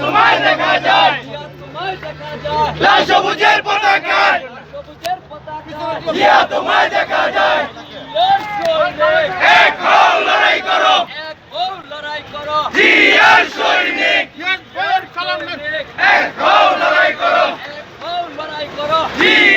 তোমায় দেখা যায় লাল সবুজের পতাকায় জিয়া তোমায় দেখা যায় এক হও লড়াই করো জিয়ার সৈনিক এক হও লড়াই করো জিয়ার সৈনিক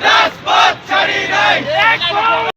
That's what